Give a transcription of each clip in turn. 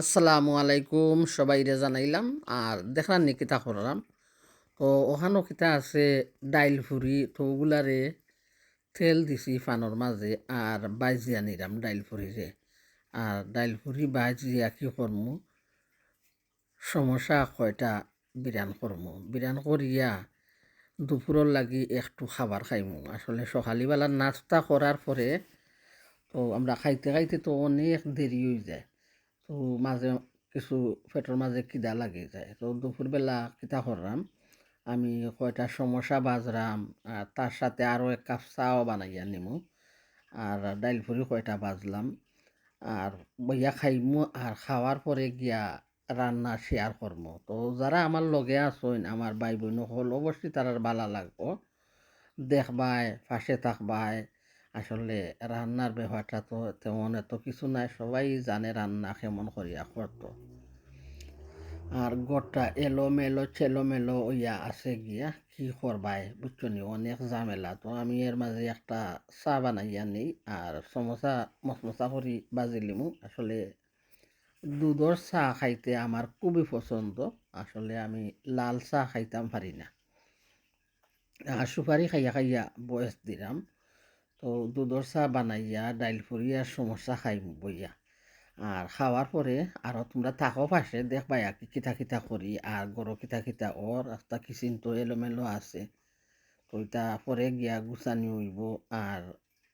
আসসালামু আলাইকুম সবাইরে জানাইলাম। আর দেখলাম নি কিতা করলাম। তো ওখানো কিতা আছে, ডাইল ফুরি, তো ওগুলারে তেল দিছি ফানোর মাঝে আর বাইজিয়া নিলাম ডাইল ফুরিরে। আর ডাইল ফুরি বাইজিয়া কি করমু? সমস্যা কয়টা বিরান করমু? বিরান করিয়া দুপুরের লাগি একটু খাবার খাইমু। আসলে সকালবেলা নাস্তা করার পরে তো আমরা খাইতে খাইতে তো অনেক দেরি হয়ে যায়। তো মাঝে কিছু পেটের মাঝে কিদা লাগে যায়। তো দুপুরবেলা কিতা করলাম। আমি কয়টা সমস্যা বাজরাম, আর তার সাথে আরও এক কাপ চাও বানাইয়া নিমু। আর ডাইল ফুরি কয়টা বাজলাম। আর বইয়া খাইমু, আর খাওয়ার পরে গিয়া রান্না শেয়ার করব তো যারা আমার লগে আসইন আমার ভাই বোন হল, অবশ্যই তারা ভালো লাগবো। দেখবায়, পাশে থাকবাই আসলে রান্নার ব্যাপারটা তো তেমন এত কিছু নাই, সবাই জানে রান্না কেমন করিয়া করতো আর গোটা এলোমেলো ছেলোমেলো ইয়া আছে গিয়া, কি করবাই বুঝছ অনেক ঝামেলা। তো আমি এর মাঝে একটা চা বানাইয়া নিই, আর সমোসা মশমসা করি বাজিলিমু আসলে দুধর চা খাইতে আমার খুবই পছন্দ। আসলে আমি লাল চা খাইতাম পারি না। আর সুপারি খাইয়া খাইয়া বয়স দিলাম। তো দুধর চা বানাইয়া, ডাইল ফুরিয়া সমস্যা খাই বইয়া। আর খাওয়ার পরে আরও তোমরা থাকো পাশে দেখবাই আর কিতা কিতা করি, আর গরো কিতা কিতা ওর, একটা কিচিন তো এলোমেলো আছে। তো এটা পরে গিয়া গুছানি হইব, আর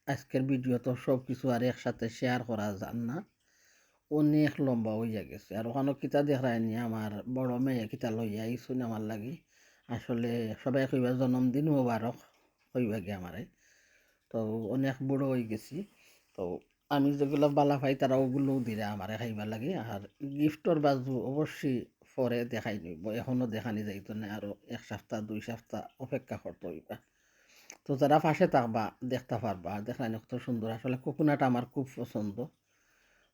আজকের ভিডিও তো সব কিছু আর একসাথে শেয়ার করা যান না। অনেক লম্বা হইয়া গেছে, আর ওখানে কিতা দেখায়নি আমার বড় মেয়ে কিতা লইয়া আইসুন আমার লাগি। আসলে সবাই কইবা জন্মদিন মোবারক, কইবা গিয়ে আমারে। তো অনেক বড় হয়ে গেছি। তো আমি যেগুলো বালা পাই তারা ওগুলোও দিলে আমার খাইবা লাগে। আর গিফটর বাজু অবশ্যই পরে দেখাই নিব এখনও দেখানি যাইতো না আরও এক সপ্তাহ, দুই সপ্তাহ অপেক্ষা করতে হইবা। তো যারা পাশে থাকবা, দেখতে পারবা দেখানি কত সুন্দর। আসলে কোকোনাট আমার খুব পছন্দ।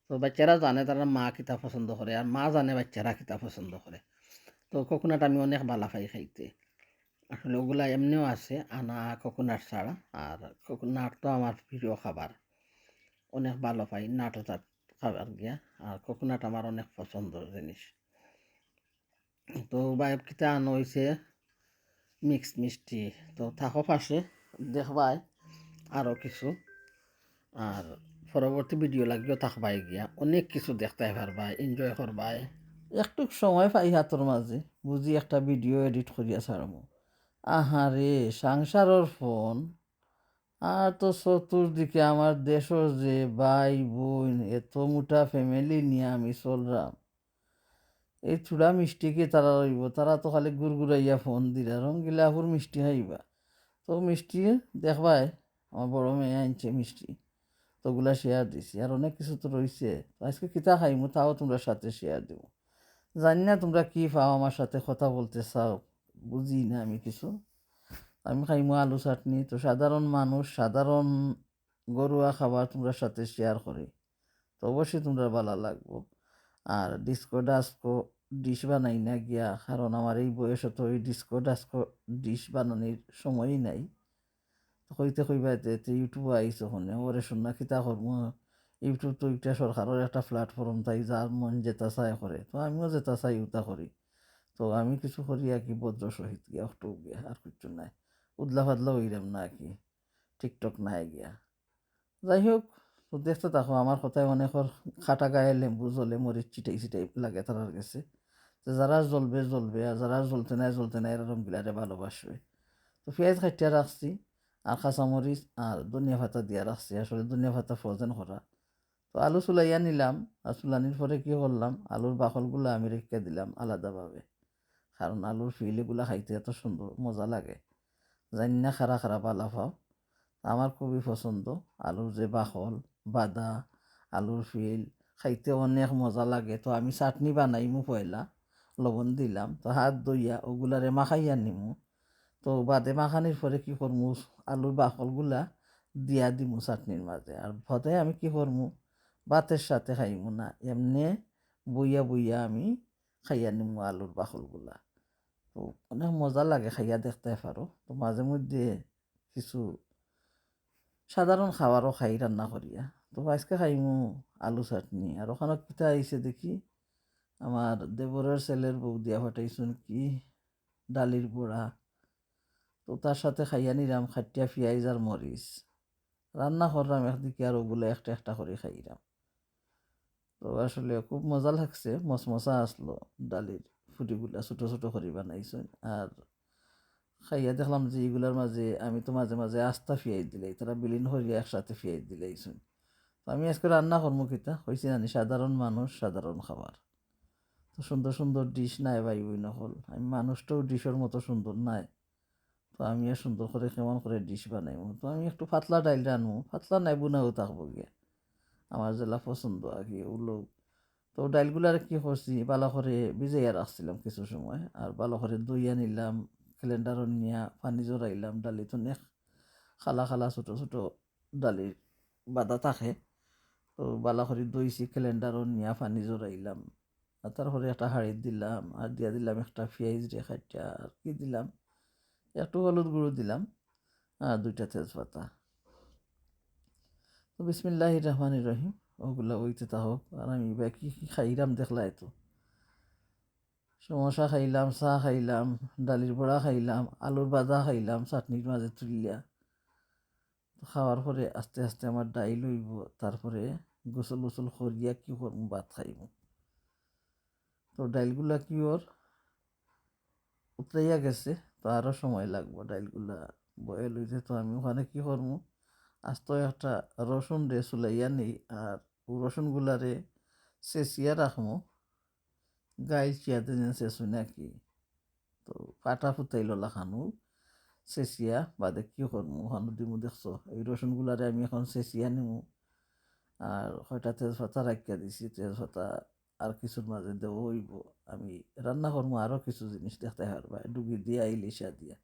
তো বাচ্চারা জানে, তারা মা কিতা পছন্দ করে, আর মা জানে বাচ্চারা কিতা পছন্দ করে। তো কোকোনাট আমি অনেক বালা পাই খাইতে। আসলে ওগুলা এমনিও আছে, আনা কোকোনাট ছাড়া। আর কোকোনাট তো আমার প্রিয় খাবার। অনেক ভালো পাই নাটও তার খাবার গিয়া। আর কোকোনাট আমার অনেক পছন্দের জিনিস। তো বাইব কিতা আনো হয়েছে মিক্সড মিষ্টি। তো থাকো পাশে, দেখবাই আরও কিছু। আর পরবর্তী ভিডিও লাগিও থাকবাই গিয়া। অনেক কিছু দেখতে পারবাই এনজয় করবাই। একটু সময় পাই হাতর মাঝে, বুঝি একটা ভিডিও এডিট করিয়া ছাড়মু। আহারে সংসারর ফোন আর তো চতুর্দিকে আমার দেশর যে ভাই, বোন, এত মোটা ফ্যামিলি নিয়ে আমি চললাম। এই চূড়া মিষ্টিকে তারা রইব তারা তো খালি গুড়গুড়াইয়া ফোন দিলা, রঙ্গিলাপুর মিষ্টি খাইবা। তো মিষ্টি দেখবাই আমার বড় মেয়ে আনছে মিষ্টি। তো ওগুলা শেয়ার দিছি। আর অনেক কিছু তো রয়েছে আজকে কিতা খাইমু? তাও তোমরা সাথে শেয়ার দেবো জানি না তোমরা কী পাও, আমার সাথে কথা বলতে চাও। বুঝি না আমি কিছু। আমি খাইমু আলু চাটনি। তো সাধারণ মানুষ, সাধারণ গরুয়া খাবার তোমরা সাথে শেয়ার করি। তো অবশ্যই তোমরা ভালো লাগবো। আর ডিস্কো ডাস্কো ডিশ বানাই না গিয়া, কারণ আমার এই বয়সে তো ওই ডিস্কো ডাস্কো ডিশ বানানোর সময়ই নাই। তো কইতে কইবা এতে ইউটিউব আইসো হনে ওরে শুননা কিতা করব ইউটিউব তো একটা সরকারের একটা প্ল্যাটফর্ম তাই যার মন যেটা চাই করে। তো আমিও যেটা চাই ওটা করি। তো আমি কিছু করি আর কি ভদ্র সহিত গিয়া একটু গিয়া, আর কিছু নাই। উদলা ফাদলা হইলাম না কি, টিকটক নাই গিয়া। যাই হোক দেখতে থাকো, আমার কথায় অনেকর খাটা গায়ে লেম্বু জলে মরিচ চিটাই চিটাই লাগে তারার গেছে যারা জ্বলবে জ্বলবে, আর যারা জ্বলতে নাই জ্বলতে নাই এরকম গিলারে ভালোবাসবে। তো পেঁয়াজ খাইটিয়া রাখছি, আর কাঁচামরিচ আর ধনিয়া ভাতা দিয়া রাখছি। আসলে ধনিয়া ভাতা ফ্রোজেন করা। তো আলু চুলাইয়া নিলাম, আর চুলানির পরে কী করলাম, আলুর বাকলগুলো আমি রেখে দিলাম আলাদাভাবে। কারণ আলুর ফিলিগুলো খাইতে এত সুন্দর, মজা লাগে। জানি না খারা খারা পালা পাও আমার খুবই পছন্দ। আলুর যে বাকল বাদা, আলুর ফিল, খাইতে অনেক মজা লাগে। তো আমি চাটনি বানাইমু পয়লা, লবণ দিলাম, তো হাত দইয়া ওগুলারে মাখাইয়া নিমু। তো বাদে মাখানির পরে কী করমু? আলুর বাকলগুলা দিয়া দিমু চাটনির মাঝে। আর ভতে আমি কী করমু? ভাতের সাথে খাইমু না, এমনি বইয়া বইয়া আমি খাইয়া নিমু আলুর বাকলগুলা তো অনেক মজা লাগে খাইয়া দেখতে পারো। তো মাঝে মধ্যে কিছু সাধারণ খাবারও খাই রান্না করিয়া। তো আজকে খাইমু আলু চাটনি। আর ওখানে পিঠা আইছে দেখি, আমার দেবরের ছেলের বউ দিয়া ফাটাইছুন কি ডালির বড়া। তো তার সাথে খাইয়া নিলাম খাটিয়া পিঁয়াজ আর মরিচ। রান্না করলাম একদিকে আর ওগুলো একটা একটা করে খাইলাম। তো আসলে খুব মজা লাগছে মশমশা আসলো ডালির। ফুটিগুলা ছোটো ছোটো করে বানাইছেন আর খাইয়া দেখলাম যে এগুলার মাঝে আমি তো মাঝে মাঝে আস্তা ফিয়াই দিলাই, তারা বিলীন হরিয়া একসাথে ফিয়াই দিলাইছেন তো আমি আজকে রান্না করব কিতা? হয়েছি জানি সাধারণ মানুষ, সাধারণ খাবার। তো সুন্দর সুন্দর ডিশ নাই ভাই বই নকল। আমি মানুষটাও ডিশের মতো সুন্দর নাই। তো আমিও সুন্দর করে কেমন করে ডিশ বানাইব তো আমি একটু পাতলা ডাইল রানবো পাতলা নাই, বুনাও থাকব গিয়া। আমার জেলা পছন্দ আর কি ওগুলো তো ডাইলগুলো আর কি করছি, ভালো করে ভিজাইয়া রাখছিলাম কিছু সময়। আর ভালো করে দইয়া নিলাম ক্যালেন্ডারও নিয়া পানি জড়াইলাম, ডালি তো নে খালা খালা ছোটো ছোটো ডালির বাদা থাকে। তো ভালো করে দইছি ক্যালেন্ডারও নিয়া পানি জড়াইলাম। আর তারপরে একটা হাড়ি দিলাম, আর দিয়া দিলাম একটা পেঁয়াজ রে খাইটা আর কি দিলাম, একটু হলুদ গুঁড়ো দিলাম, আর দুইটা তেজপাতা। তো বিসমিল্লাহ রহমান রহিম। ওগুলা ওইতে তা হোক, আর আমি বা কি খাইলাম দেখলাই তো। সমোসা খাইলাম, চাহ খাইলাম, ডালির বড়া খাইলাম, আলুর বাজা খাইলাম, চাটনির মাঝে তুলিয়া। খাওয়ার পরে আস্তে আস্তে আমার ডাইল হইব তারপরে গোসল গোসল করিয়া কি করব, ভাত খাইব। তো ডাইলগুলা কি ওর? উতরাইয়া গেছে, তো আরও সময় লাগবো ডাইলগুলা বয়েল হইতে তো আমি ওখানে কি করব? আস্ত একটা রসুন রে চুলাইয়া নেই, আর রসুনগুলারে চেঁচিয়া রাখব গাইল চিয়াতে যেন চেঁচুই নাকি তো পাটা ফুটাইল লাখানো, চেঁচিয়া বাদে কি করব ওখানে দিমু দেখছ, এই রসুনগুলারে আমি এখন চেঁচিয়া নিমু। আর কয়টা তেজপাতা রাখিয়া দিছি, তেজপাতা আর কিছুর মাঝে দেবো হইব। আমি রান্না করব আরও কিছু জিনিস দেখতে পারবা ডুবি দিয়া, ইলিশা দিয়া।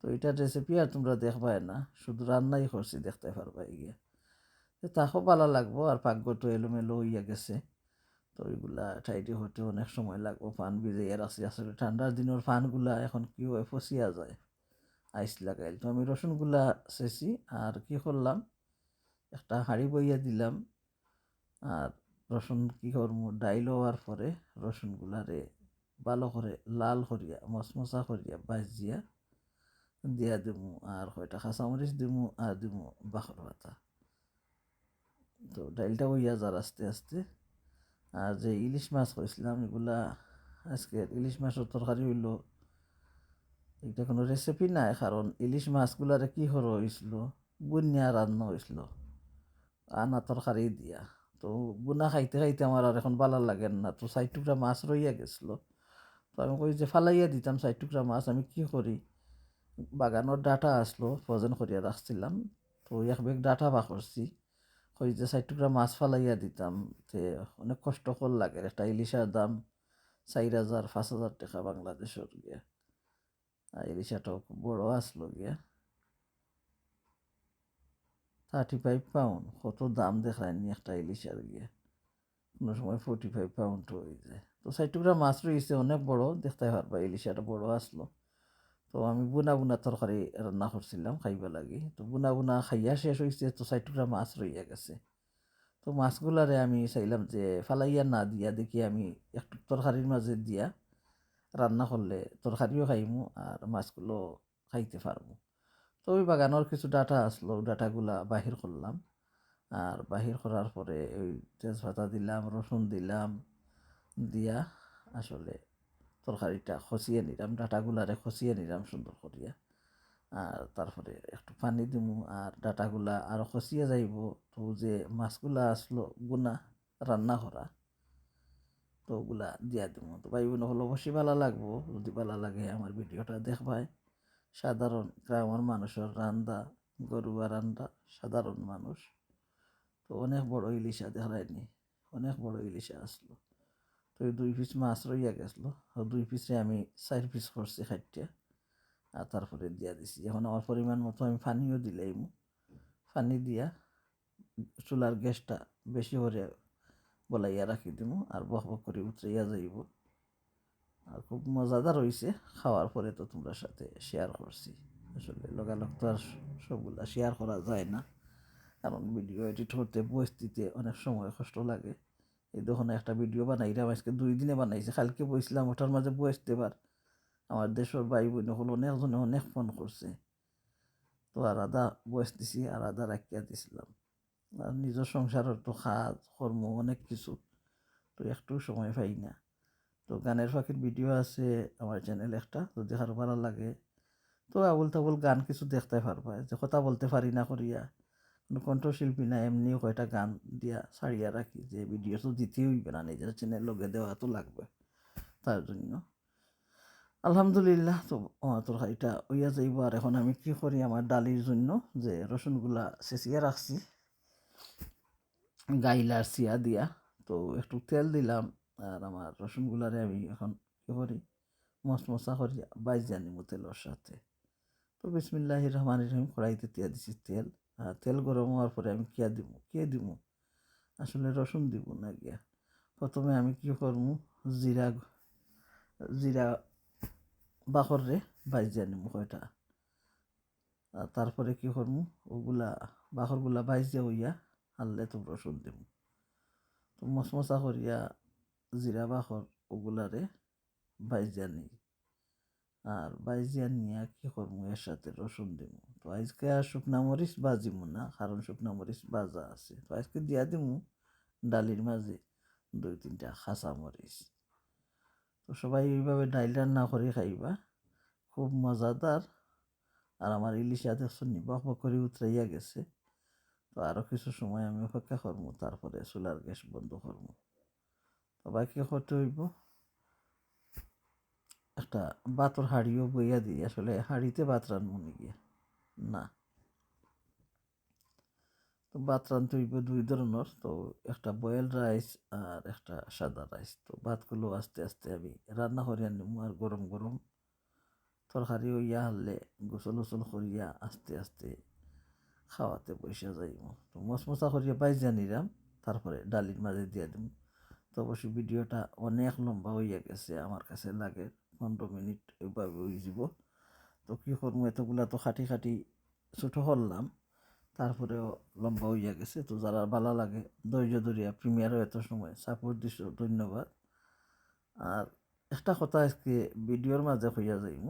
তো এটার রেসিপি আর তোমরা দেখবাই না, শুধু রান্নাই করছি দেখতে পারবা গিয়া। তাকেও ভালো লাগবো আর পাকঘরটা এলোমেলো হইয়া গেছে। তো ওইগুলা টাইটি হতে অনেক সময় লাগবো ফান ভিজাইয়া রাখছি আসলে ঠান্ডার দিনের ফানগুলা এখন কি হয়, ফসিয়া যায়। আইস লাগাইল। তো আমি রসুনগুলা চেঁচি আর কি করলাম, একটা হাঁড়ি বইয়া দিলাম। আর রসুন কি করব, ডাইল হওয়ার পরে রসুনগুলারে ভালো করে লাল করিয়া মশমশা করিয়া বাজিয়া দিয়া দিমু। আর কয়টা কাঁচামরিচ দিমু, আর দিমু বাখর পাতা তো ডাইলটা হইয়া যার আস্তে আস্তে। আর যে ইলিশ মাছ কইছিলাম, এগুলা আজকে ইলিশ মাছের তরকারি হইল। এটা কোনো রেসিপি নাই, কারণ ইলিশ মাছগুলারে কি করা হয়েছিল বুনিয়া রান্না হয়েছিল আনা তরকারি দিয়া। তো বুনা খাইতে খাইতে আমার আর এখন ভালো লাগে না, তো চার টুকরা মাছ রইয়া গেছিল। তো আমি কই যে ফালাইয়া দিতাম চার টুকরা মাছ, আমি কি করি? বাগানোর ডাটা আসলো, ফ্রোজেন করিয়া রাখছিলাম। তো এক বেগ ডাটা বা করছি। যে চার টুকরা মাছ ফালাইয়া দিতাম তে অনেক কষ্টকর লাগে একটা ইলিশার দাম চার হাজার, পাঁচ হাজার টাকা বাংলাদেশের গিয়া। ইলিশাটাও খুব বড় আসলো গিয়া। থার্টি ফাইভ পাউন্ড কত দাম দেখায়নি একটা ইলিশার গিয়ে। কোনো সময় ফোর্টি ফাইভ পাউন্ড হয়ে যায়। তো চার টুকরা মাছ রয়েছে অনেক বড়, দেখতে পারবা ইলিশাটা বড় আসলো। তো আমি বুনা বুনা তরকারি রান্না করছিলাম খাইবা লাগি। তো বুনা বুনা খাইয়া শেষ হয়েছে তো চার টুকরা মাছ রইয়া গেছে। তো মাছগুলারে আমি চাইলাম যে ফালাইয়া না দিয়া দেখি আমি একটু তরকারির মাঝে দিয়া রান্না করলে তরকারিও খাইমু আর মাছগুলো খাইতে পারব তো ওই বাগানোর কিছু ডাটা আসলো, ডাটাগুলা বাহির করলাম। আর বাহির করার পরে ওই তেজপাতা দিলাম, রসুন দিলাম, দিয়া আসলে তরকারিটা খসিয়ে নিলাম, ডাটাগুলারে খসিয়ে নিলাম সুন্দর করিয়া। আর তারপরে একটু পানি দিমু, আর ডাটাগুলা আরও খসিয়ে যাইব। তো যে মাছগুলা আসলো গুনা রান্না করা, তো ওগুলা দিয়া দিমু। তো ভাই বোন হলো অবশ্যই ভালো লাগবো। যদি ভালো লাগে আমার ভিডিওটা দেখবাই। সাধারণ গ্রামের মানুষের রান্দা, গরুয়া রান্দা, সাধারণ মানুষ। তো অনেক বড় ইলিশা দেখায়নি অনেক বড় ইলিশা আসলো। তো দুই পিস মাছ রইয়া গেছিল। দুই পিসে আমি চার পিস করছি খাইতে আর তারপরে দিয়া দিছি। এখন আমার পরিমাণ মতো আমি পানিও দিলাম পানি দিয়া চুলার গ্যাসটা বেশি করে বলাইয়া রাখি দিব আর বক বক করে উতরাইয়া যাইব। আর খুব মজাদার হয়েছে খাওয়ার পরে তো তোমরা সাথে শেয়ার করছি। আসলে লগালগ তো আর সবগুলা শেয়ার করা যায় না। কারণ ভিডিও এডিট করতে বসতিতে অনেক সময় কষ্ট লাগে। এই দেখুন একটা ভিডিও বানাইলাম আজকে দুই দিনে বানাইছে, কালকে বইছিলাম, ওটার মাঝে বসতে পার। আমার দেশের ভাই বোন হল অনেকজনে অনেক ফোন করছে। তো আর আদা বয়স দিছি আর আদা রাখিয়া দিছিলাম। আর নিজের সংসারের তো খাত কর্ম, অনেক কিছু, তো একটু সময় পাই না। তো গানের ফাঁকির ভিডিও আছে, আমার চ্যানেল একটা যদি কারও ভালো লাগে। তো আবুল তাবুল গান কিছু দেখতে পারবা, যে কথা বলতে পারি না করিয়া। কণ্ঠশিল্পী না, এমনিও কয়টা গান দিয়া ছাড়িয়া রাখি, যে ভিডিও তো দিতেই হইবে না, নিজের চ্যানেল লগে দেওয়া তো লাগবে, তার জন্য। আলহামদুলিল্লাহ, তো আমার এটা ওইয়া যাইব, আর এখন আমি কি করি আমার ডালির জন্য, যে রসুনগুলা চেঁচিয়ে রাখছি, গাইলার চিয়া দিয়া, তো একটু তেল দিলাম, আর আমার রসুনগুলারে আমি এখন কি করি মশমশা করি, বাইজে আনিমু তেলের সাথে। তো বিসমিল্লাহ রহমান রহিম, কড়াইতে তিয়া দিছি তেল তেল গরম হওয়ার পরে আমি কিয়া দিব কে দিব আসলে রসুন দিব না গিয়া। প্রথমে আমি কি করব জিরা জিরা বাখরে বাইজে আনিম কয়টা। তারপরে কি করব ওগুলা বাখরগুলা বাইজে হইয়া আনলে তো রসুন দিব তো মশমশা করিয়া জিরা বাখর ওগুলারে বাইজে আনি আর বাইজিয়া নিয়ে কি করব এর সাথে রসুন দিব তো আজকে আর শুকনা মরিচ বাজিমু না, কারণ শুকনা মরিচ বাজা আছে। তো আজকে দিয়া দিমু ডালির মাঝে দুই তিনটা খাঁচা মরিচ। তো সবাই এইভাবে ডাইল রান্না করে খাইবা, খুব মজাদার। আর আমার ইলিশা দেখছেন বক বক করে উতরাইয়া গেছে। তো আরও কিছু সময় আমি অপেক্ষা করব তারপরে চুলার গ্যাস বন্ধ করব তো বাকি করতে হইব একটা বাতর হাড়িও বইয়া দিই, আসলে হাড়িতে বাত রান্নু গিয়ে। না। তো ভাত হইব দুই ধরনের, তো একটা বয়েল রাইস আর একটা সাদা রাইস তো ভাতগুলো আস্তে আস্তে আমি রান্না করে আনিম আর গরম গরম তরকারি হইয়া হারলে গোসল উসল করিয়া আস্তে আস্তে খাওয়াতে বসে যাইব তো মশমশা করিয়া বাইজা নিলাম, তারপরে ডালির মাঝে দিয়ে দিম। তো অবশ্যই ভিডিওটা অনেক লম্বা হইয়া গেছে, আমার কাছে লাগে পনেরো মিনিট এইভাবে হয়ে যাব তো কী করব? এতগুলা তো খাটি খাটি ছোটো করলাম তারপরেও লম্বা হইয়া গেছে। তো যারা ভালো লাগে, ধৈর্য ধরিয়া প্রিমিয়ারও এত সময় সাপোর্ট দিছ, ধন্যবাদ। আর একটা কথা আজকে ভিডিওর মাঝে হইয়া যাইব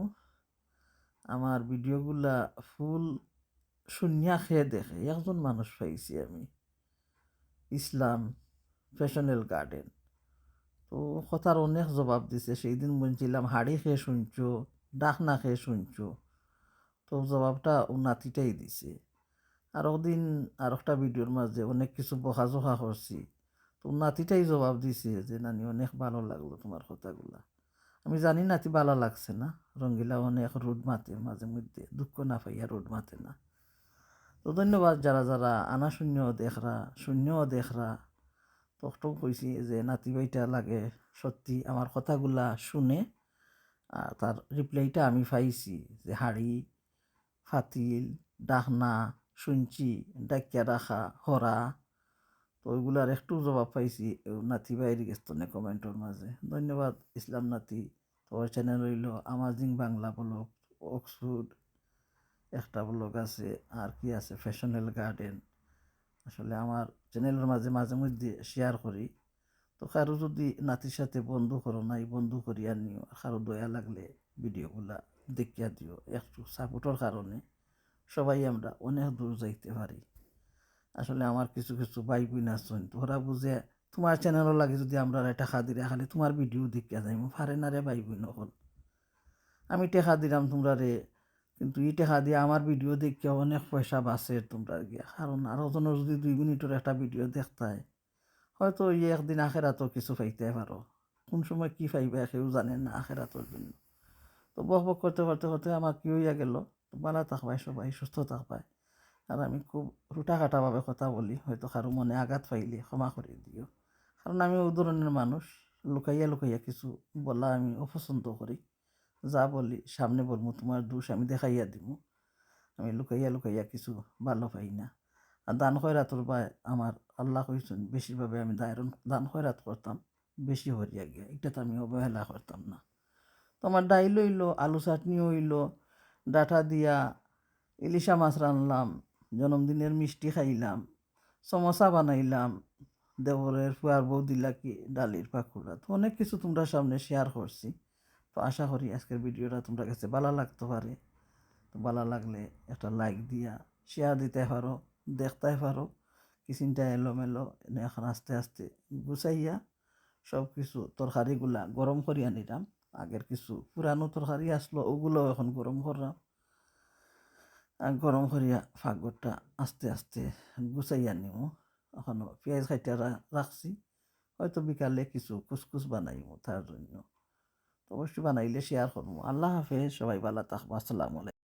আমার ভিডিওগুলা ফুল শূন্যা খেয়ে দেখে একজন মানুষ পাইছি আমি, ইসলাম ফ্যাশনেল গার্ডেন। তো কথার অনেক জবাব দিছে সেই দিন বলছিলাম, হাড়ি খেয়ে শুনছো? ডাক না খেয়ে শুনছো। তো জবাবটা নাতিটাই দিছে। আর ওদিন আর একটা ভিডিওর মাঝে অনেক কিছু বকাঝকা করছি। তো নাতিটাই জবাব দিছে যে, নানি, অনেক ভালো লাগল তোমার কথাগুলা। আমি জানি নাতি ভালো লাগছে না। রঙ্গিলা অনেক রোদ মাতে, মাঝে মধ্যে দুঃখ না পাইয়া রোদ মাতে না। তো ধন্যবাদ যারা যারা আনা শূন্য দেখরা শূন্য দেখরা। তখন কইছি যে, নাতি ভাইটা লাগে সত্যি আমার কথাগুলা শুনে তার রিপ্লাইটা আমি পাইছি যে, হাড়ি, ফাতিল ডাকনা শুনছি ডাকিয়া রাখা, হরা। তো ওইগুলার একটু জবাব পাইছি নাতি বাইরে গেস্তনে কমেন্টের মাঝে। ধন্যবাদ ইসলাম নাতি তোর চ্যানেল হইল আমাজিং বাংলা ব্লগ অক্সফোর্ড একটা ব্লগ আছে, আর কি আছে ফ্যাশনেল গার্ডেন আসলে আমার চ্যানেলের মাঝে মাঝে মধ্যে শেয়ার করি। তো কারও যদি নাতির সাথে বন্ধু করো নাই, বন্ধু করিয়া নিও, কারও দয়া লাগলে ভিডিওগুলা দেখিয়া দিও, একটু সাপোর্টের কারণে সবাই আমরা অনেক দূর যাইতে পারি। আসলে আমার কিছু কিছু ভাই বোন আছেন তোরা বুঝে তোমার চ্যানেলও লাগে যদি আমরা টাকা দিলে, খালি তোমার ভিডিও দেখিয়া যাইম, পারে না রে ভাই বোন হল আমি টেকা দিলাম তোমরা রে, কিন্তু ই টেকা দিয়ে আমার ভিডিও দেখিয়া অনেক পয়সা বাঁচে তোমরা গিয়া, কারণ আরও জনের যদি দুই মিনিটের একটা ভিডিও দেখতায় হয়তো ই একদিন আখেরাতও কিছু পাইতে পারো। কোন সময় কী পাইবে কেউ জানে না আখেরাতর জন্য। তো বক বক করতে করতে করতে আমার কি হইয়া গেল? তো ভালো থাকবাই সবাই সুস্থ থাকবাই আর আমি খুব রুটা কাটাভাবে কথা বলি, হয়তো কারও মনে আঘাত পাইলে ক্ষমা করে দিও। কারণ আমি ও ধরনের মানুষ, লুকাইয়া লুকাইয়া কিছু বলা আমি অপছন্দ করি। যা বলি, সামনে বলব তোমার দোষ আমি দেখাইয়া দিব আমি লুকাইয়া লুকাইয়া কিছু ভালো পাই না। দান খয়রাতর বা আমার আল্লাহ কইছেন বেশিরভাবে আমি দায়রন, দান খয়রাত করতাম, বেশি হরিয়া গিয়া এটা তো আমি অবহেলা করতাম না। তো আমার ডাইল হইল আলু চাটনি হইল, ডাটা দিয়া ইলিশা মাছ রানলাম, জন্মদিনের মিষ্টি খাইলাম, সমোসা বানাইলাম দেবরের ফুয়ার বউ দিলা কি ডালির পাকুড়া, তো অনেক কিছু তোমরা সামনে শেয়ার করছি। তো আশা করি আজকের ভিডিওটা তোমরা কাছে ভালো লাগতে পারে। তো ভালো লাগলে একটা লাইক দিয়া শেয়ার দিতে পারো। দেখতে পারো, কিচিনটা এলোমেলো এখন আস্তে আস্তে গুছাইয়া সব কিছু তরকারিগুলা গরম করিয়া নিলাম। আগের কিছু পুরানো তরকারি আসলো ওগুলো এখন গরম করলাম। আর গরম করিয়া ফাগরটা আস্তে আস্তে গুছাইয়া নিমু। এখনও পেঁয়াজ খাইটা রাখছি, হয়তো বিকালে কিছু কুসকুস বানাইমু তার জন্য। অবশ্যই বানাইলে শেয়ার করব আল্লাহ হাফেজ, সবাই ভালো থাকব। আসসালামু আলাইকুম।